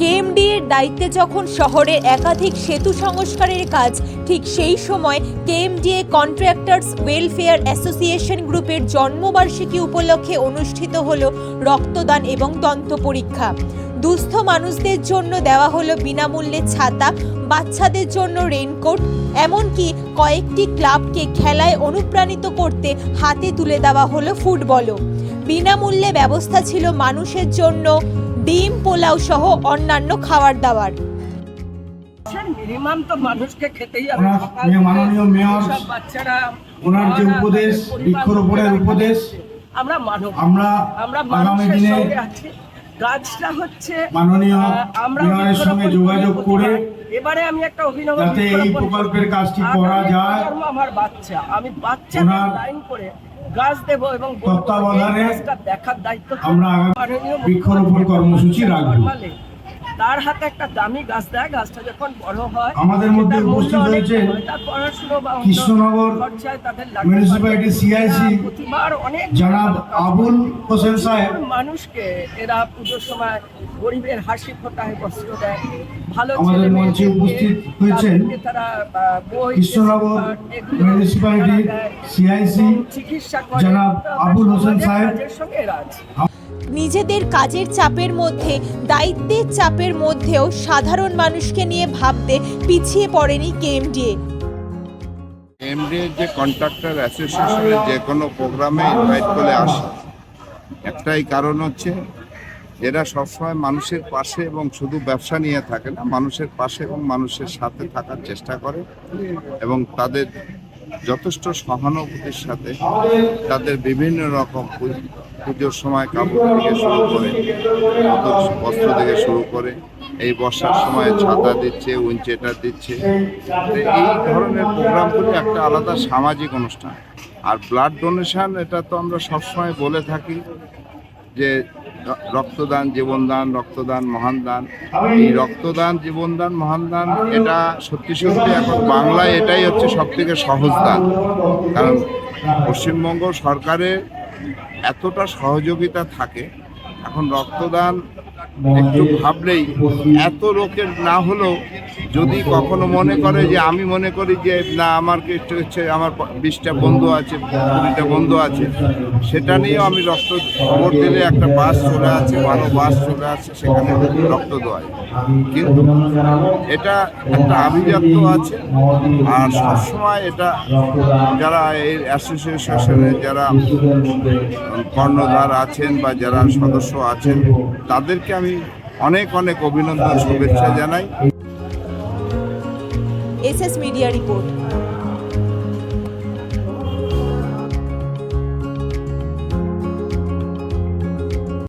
KMD এর দায়িত্বে যখন শহরের একাধিক সেতু সংস্কারের কাজ, ঠিক সেই সময় কেএমডিএ কন্ট্রাক্টরস ওয়েলফেয়ার অ্যাসোসিয়েশন গ্রুপের জন্মবার্ষিকী উপলক্ষে অনুষ্ঠিত হল রক্তদান এবং দন্ত পরীক্ষা। দুস্থ মানুষদের জন্য দেওয়া হলো বিনামূল্যে ছাতা, বাচ্চাদের জন্য রেইনকোট, এমনকি কয়েকটি ক্লাবকে খেলায় অনুপ্রাণিত করতে হাতে তুলে দেওয়া হলো ফুটবলও। বিনামূল্যে ব্যবস্থা ছিল মানুষের জন্য ডিম পোলাও সহ অন্যান্য খাবার দাবার মিনিমাম তো মানুষকে খেতেই মাননীয় মেয়র বাচ্চারা ওনার যে উপদেশ, বৃক্ষরোপণের উপদেশ, আমরা মানব। আমরা আমরা আগামী মানুষের দিনে সঙ্গে আছি। গাছটা হচ্ছে মাননীয় মেয়রের সঙ্গে যোগাযোগ করে এবারে আমি একটা অভিনব যাতে এই প্রকল্পের কাজটি করা যায়, আমার বাচ্চা। আমি বাচ্চা লাইন করে গাছ দেব এবং তত্ত্বাবধানে দেখার দায়িত্ব আমরা বৃক্ষরোপণ কর্মসূচি রাখব। তার হাতে একটা দামি গাছ দেয় গাছটা যখন বড় হয় আমাদের মধ্যে উপস্থিত হয়। পড়াশুনো বা কৃষ্ণনগর মিউনিসিপ্যালিটি প্রতিবার অনেক জনাব আবুল হোসেন সাহেব মানুষকে এরা পুজোর সময় গরিবের হাসি ফোটায় বস্ত্র দেয় ভালো আমাদের মঞ্চে উপস্থিত হয়েছেন কৃষ্ণনগর দেয়। সিআইসি চিকিৎসা জনাব আবুল হোসেন সাহেব। নিজেদের কাজের চাপের মধ্যে, দায়িত্বের চাপের মধ্যেও সাধারণ মানুষকে নিয়ে ভাবতে পিছিয়ে পড়েনি কেএমডিএ। এমডি যে কন্ট্রাক্টর অ্যাসোসিয়েশনের যে কোনো প্রোগ্রামে ইনভাইট করে আসে, একটাই কারণ হচ্ছে এরা সবসময় মানুষের পাশে এবং শুধু ব্যবসা নিয়ে থাকে না, মানুষের পাশে এবং মানুষের সাথে থাকার চেষ্টা করে এবং তাদের যথেষ্ট সহানুভূতির সাথে তাদের বিভিন্ন রকম পুজোর সময় কাপড় থেকে শুরু করে বস্ত্র থেকে শুরু করে, এই বর্ষার সময় ছাতা দিচ্ছে উইঞ্চেটার দিচ্ছে। এই ধরনের প্রোগ্রামগুলি একটা আলাদা সামাজিক অনুষ্ঠান। আর ব্লাড ডোনেশন, এটা তো আমরা সবসময় বলে থাকি যে রক্তদান, জীবনদান, রক্তদান মহান দান এই রক্তদান, জীবনদান মহান দান এটা সত্যি সত্যি এখন বাংলায় এটাই হচ্ছে সব থেকে সহজ দান। কারণ পশ্চিমবঙ্গ সরকারের এতটা সহযোগিতা থাকে এখন রক্তদান একটু ভাবলেই এত লোকের না হলেও যদি কখনো মনে করে যে আমি মনে করি যে না, আমার কি একটু হচ্ছে আমার বিশটা বন্ধু আছে, কুড়িটা বন্ধু আছে, সেটা নিয়েও আমি রক্ত খবর দিলে একটা বাস চলে আছে ভালো বাস চলে আছে সেখানে রক্ত দেওয়ায়। কিন্তু এটা একটা আভিজাত্য আছে, আর সবসময় এটা যারা এই অ্যাসোসিয়েশনের যারা কর্ণধার আছেন বা যারা সদস্য আছেন, তাদেরকে আমি অনেক অনেক অভিনন্দন শুভেচ্ছা জানাই। S media report.